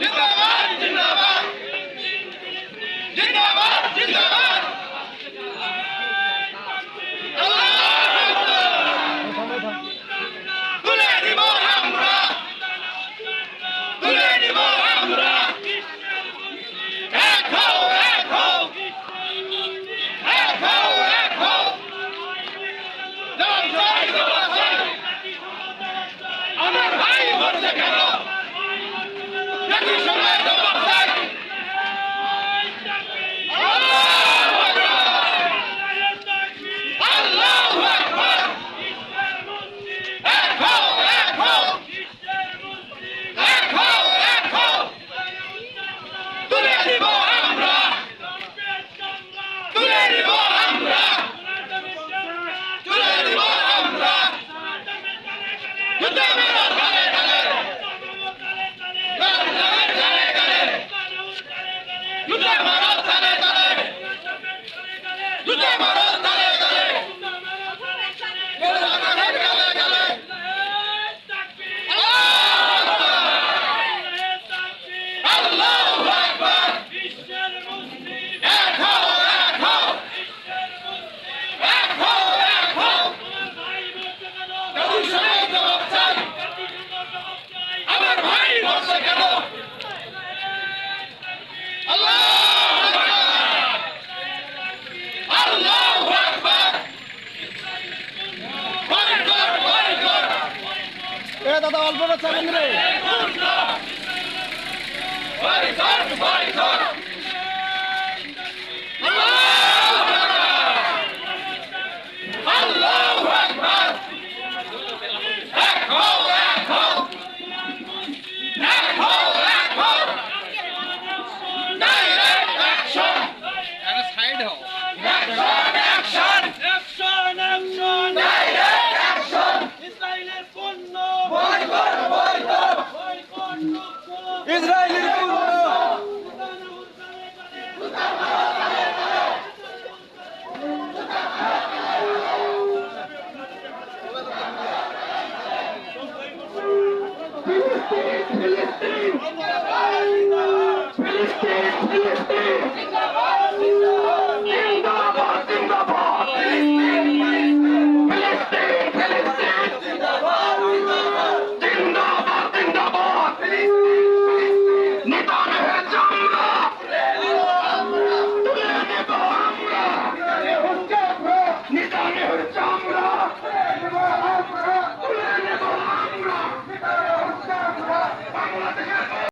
जिंदाबाद जिंदाबाद যুদ্ধে কর এ দাদা অল্প চাবেন রে